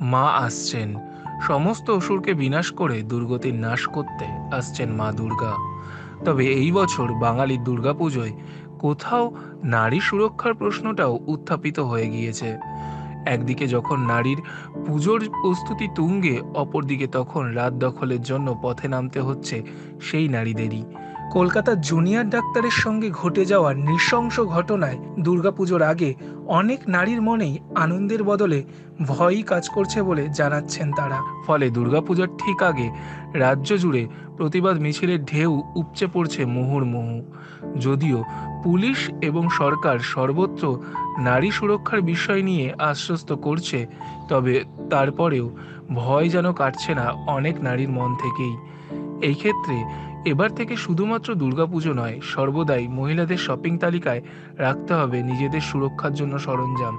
মা আসছেন। সমস্ত অসুরকে বিনাশ করে দুর্গতির নাশ করতে আসছেন মা দুর্গা। তবে এই বছর বাঙালির দুর্গাপুজোয় কোথাও নারী সুরক্ষার প্রশ্নটাও উত্থাপিত হয়ে গিয়েছে। একদিকে যখন নারীর পুজোর প্রস্তুতি তুঙ্গে, অপরদিকে তখন রাত দখলের জন্য পথে নামতে হচ্ছে সেই নারীদেরই। কলকাতার জুনিয়র ডাক্তারের সঙ্গে ঘটে যাওয়া নৃশংস ঘটনায় দুর্গাপুজোর আগে অনেক নারীর মনেই আনন্দের বদলে ভয়ই কাজ করছে বলে জানাচ্ছেন তারা। ফলে দুর্গাপুজোর ঠিক আগে রাজ্য জুড়ে প্রতিবাদ মিছিলের ঢেউ উপচে পড়ছে মুহুর্মুহু। যদিও পুলিশ এবং সরকার সর্বত্র নারী সুরক্ষার বিষয় নিয়ে আশ্বস্ত করছে, তবে তারপরেও ভয় যেন কাটছে না অনেক নারীর মন থেকেই। এই ক্ষেত্রে এবার থেকে শুধুমাত্র দুর্গাপুজো নয়, সর্বদাই মহিলাদের শপিং তালিকায় রাখতে হবে নিজেদের সুরক্ষার জন্য সরঞ্জাম।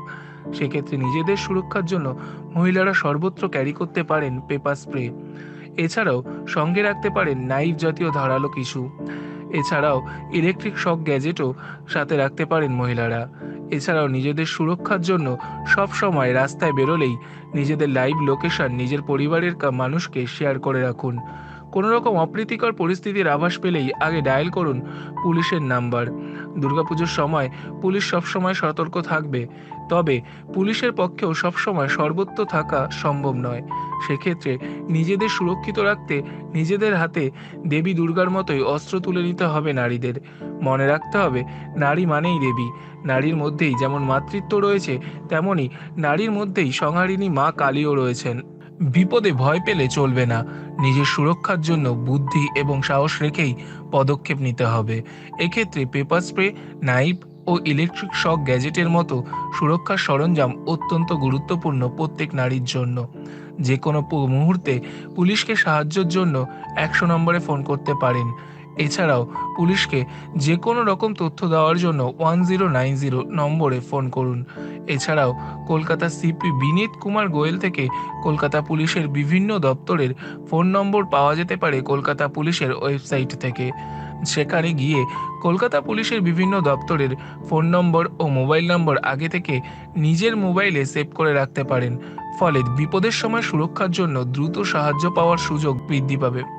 সেক্ষেত্রে নিজেদের সুরক্ষার জন্য মহিলারা সর্বত্র ক্যারি করতে পারেন পেপার স্প্রে এছাড়াও সঙ্গে রাখতে পারেন নাইফ জাতীয় ধারালো কিছু এছাড়াও ইলেকট্রিক শক গ্যাজেটও সাথে রাখতে পারেন মহিলারা। এছাড়াও নিজেদের সুরক্ষার জন্য সব সময় রাস্তায় বেরোলেই নিজেদের লাইভ লোকেশন নিজের পরিবারের মানুষকে শেয়ার করে রাখুন। কোনো রকম অপ্রীতিকর পরিস্থিতির আভাস পেলেই আগে ডায়াল করুন পুলিশের নাম্বার। দুর্গাপুজোর সময় পুলিশ সবসময় সতর্ক থাকবে, তবে পুলিশের পক্ষেও সবসময় সর্বত্র থাকা সম্ভব নয়। সেক্ষেত্রে নিজেদের সুরক্ষিত রাখতে নিজেদের হাতে দেবী দুর্গার মতোই অস্ত্র তুলে নিতে হবে নারীদের। মনে রাখতে হবে, নারী মানেই দেবী। নারীর মধ্যেই যেমন মাতৃত্ব রয়েছে, তেমনি নারীর মধ্যেই সংহারিণী মা কালীও রয়েছেন। বিপদে ভয় পেলে চলবে না। নিজের সুরক্ষার জন্য বুদ্ধি এবং সাহস রেখেই পদক্ষেপ নিতে হবে। এক্ষেত্রে পেপার স্প্রে, নাইফ ও ইলেকট্রিক শক গ্যাজেটের মতো সুরক্ষা সরঞ্জাম অত্যন্ত গুরুত্বপূর্ণ প্রত্যেক নারীর জন্য। যে কোনো মুহূর্তে পুলিশকে সাহায্যের জন্য একশো নম্বরে ফোন করতে পারেন। এছাড়াও পুলিশকে যে কোনো রকম তথ্য দেওয়ার জন্য ওয়ান জিরো নাইন জিরো নম্বরে ফোন করুন। এছাড়াও কলকাতা সিপি বিনীত কুমার গোয়েল থেকে কলকাতা পুলিশের বিভিন্ন দপ্তরের ফোন নম্বর পাওয়া যেতে পারে কলকাতা পুলিশের ওয়েবসাইট থেকে। সেখানে গিয়ে কলকাতা পুলিশের বিভিন্ন দপ্তরের ফোন নম্বর ও মোবাইল নম্বর আগে থেকে নিজের মোবাইলে সেভ করে রাখতে পারেন। ফলে বিপদের সময় সুরক্ষার জন্য দ্রুত সাহায্য পাওয়ার সুযোগ বৃদ্ধি পাবে।